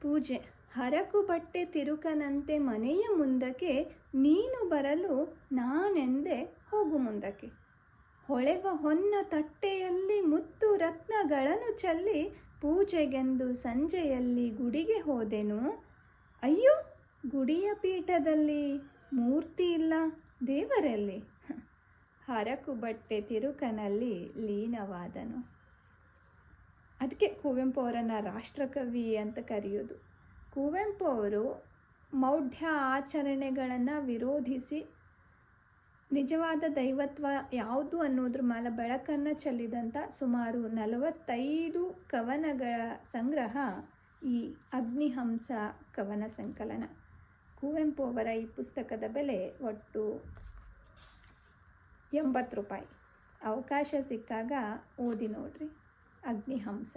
ಪೂಜೆ. ಹರಕು ಬಟ್ಟೆ ತಿರುಕನಂತೆ ಮನೆಯ ಮುಂದಕ್ಕೆ ನೀನು ಬರಲು ನಾನೆಂದೆ ಹೋಗು ಮುಂದಕ್ಕೆ. ಹೊಳೆವ ಹೊನ್ನ ತಟ್ಟೆಯಲ್ಲಿ ಮುತ್ತು ರತ್ನಗಳನ್ನು ಚೆಲ್ಲಿ ಪೂಜೆಗೆಂದು ಸಂಜೆಯಲ್ಲಿ ಗುಡಿಗೆ ಹೋದೆನು. ಅಯ್ಯೋ, ಗುಡಿಯ ಪೀಠದಲ್ಲಿ ಮೂರ್ತಿ ಇಲ್ಲ ದೇವರಲ್ಲಿ. ಹರಕು ಬಟ್ಟೆ ತಿರುಕನಲ್ಲಿ ಲೀನವಾದನು. ಅದಕ್ಕೆ ಕುವೆಂಪು ಅವರನ್ನು ರಾಷ್ಟ್ರಕವಿ ಅಂತ ಕರೆಯೋದು. ಕುವೆಂಪು ಅವರು ಮೌಢ್ಯ ಆಚರಣೆಗಳನ್ನು ವಿರೋಧಿಸಿ ನಿಜವಾದ ದೈವತ್ವ ಯಾವುದು ಅನ್ನೋದ್ರ ಮೇಲೆ ಬೆಳಕನ್ನು ಚೆಲ್ಲಿದಂಥ ಸುಮಾರು ನಲವತ್ತೈದು ಕವನಗಳ ಸಂಗ್ರಹ ಈ ಅಗ್ನಿಹಂಸ ಕವನ ಸಂಕಲನ. ಕುವೆಂಪು ಅವರ ಈ ಪುಸ್ತಕದ ಬೆಲೆ ಒಟ್ಟು ಎಂಬತ್ತು ರೂಪಾಯಿ. ಅವಕಾಶ ಸಿಕ್ಕಾಗ ಓದಿ ನೋಡ್ರಿ. ಅಗ್ನಿಹಂಸ